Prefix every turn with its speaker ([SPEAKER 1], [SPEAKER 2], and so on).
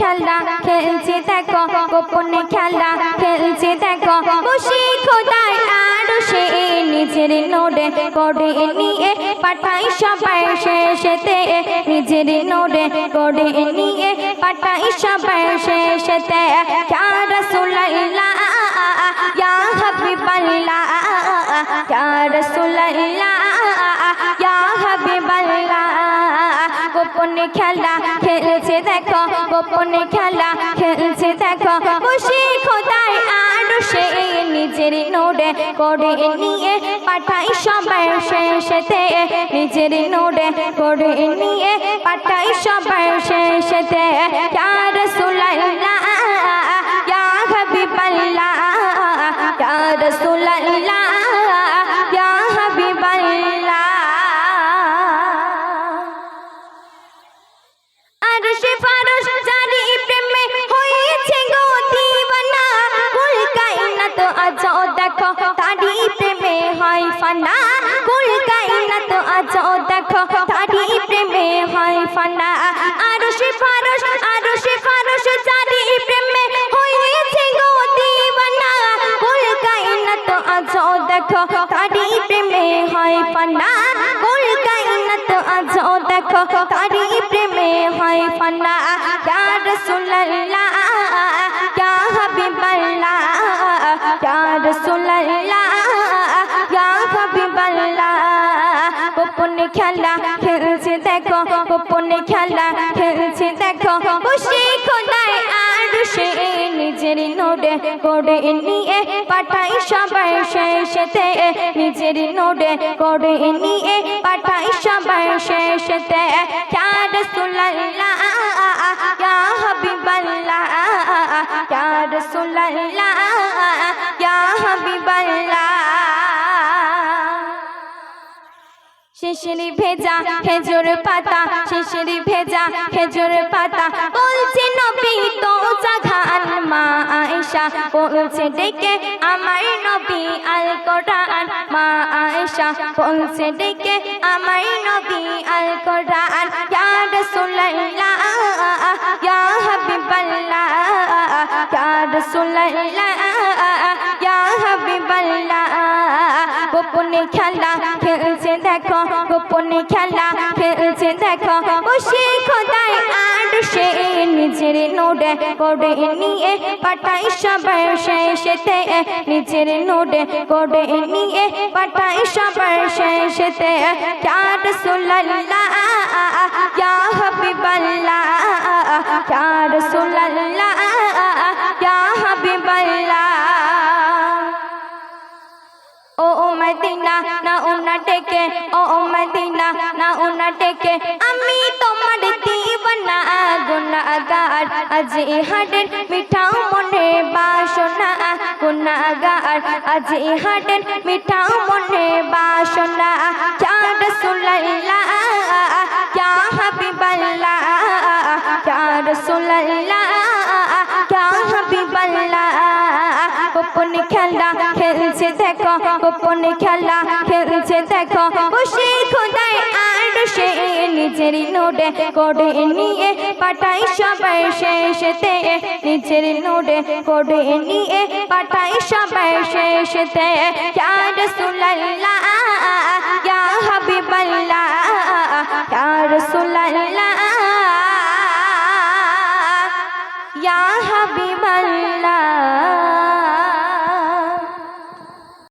[SPEAKER 1] খেলা খেলছে দেখো, গোপনে খেলা খেলছে দেখো। খুশি আর সে নিজের নোডে করে নিয়ে পাঠাই সবাই শেষেতে। নিজের নোডে করে নিয়ে পাঠাই সবাই শেষেতে। গোপনে খেলা খেলছে দেখো, গোপনে খেলা খেলছে দেখো। খুশি খোদায় আর সে নিজের নোডে করে নিয়ে পাঠাই সবাই শেষেতে। নিজের নোডে করে নিয়ে পাঠাই সবাই শেষেতে। ফানা কুল কায়নাত আজ দেখো তারি প্রেমে হয় ফানা আর সে ফারস, আর সে ফারস জারি প্রেমে হয়েছে গো দিওয়ানা কুল কায়নাত আজ দেখো তারি প্রেমে হয় ফানা কুল কায়নাত আজ দেখো তারি প্রেমে হয় ফানা ইয়া রাসূলুল্লাহ খেলা খেলছে দেখো, গোপনে খেলা খেলছে দেখো। খুশি খোদার আর সে নিজের নোডে করে নিয়ে পাঠাই সবাই শেষেতে নিজের নোডে করে নিয়ে পাঠাই সবাই শেষেতে ইয়া রাসূলুল্লাহ ইয়া হাবিবাল্লাহ ইয়া শিশিরি ভেজা খেজুর পাতা, শিশিরি ভেজা খেজুর পাতা। বলছে নবী, তো জাগান মা আয়েশা। বলছে, ডেকে আমার নবী আল কোরআন মা আয়েশা বলছে, ডেকে আমার নবী আল কোরআন ইয়া রাসূলুল্লাহ, ইয়া হাবিবাল্লাহ, ইয়া রাসূলুল্লাহ, ইয়া হাবিবাল্লাহ। গোপনে খেলা দেখো খুশি খোদার আর সে নিজের নোডে করে নিয়ে পাঠাই সবার শেষেতে নিজের নোডে করে নিয়ে পাঠাই সবার শেষেতে ইয়া রাসূলুল্লাহ ইয়া হাবিবাল্লাহ ইয়া রাসূলুল্লাহ ইয়া হাবিবাল্লাহ ও ও মদিনা, না ওনা টেকে ও ও মদিনা আজ এই হাটের মিঠাও মনে বাসনা গুনাহগার আজ এই হাটের মিঠাও মনে বাসনা ইয়া রাসূলুল্লাহ ইয়া হাবিবাল্লাহ ইয়া রাসূলুল্লাহ ইয়া হাবিবাল্লাহ। গোপনে খেলা খেলছে দেখো গোপনে খেলা খেলছে দেখো খুশি নিজের নোডে করে নিয়ে পাঠাই সবাই শেষেতে। নিজের নোডে করে নিয়ে পাঠাই সবাই শেষেতে। ইয়া রাসূলুল্লাহ, ইয়া হাবিবাল্লাহ, ইয়া রাসূলুল্লাহ, ইয়া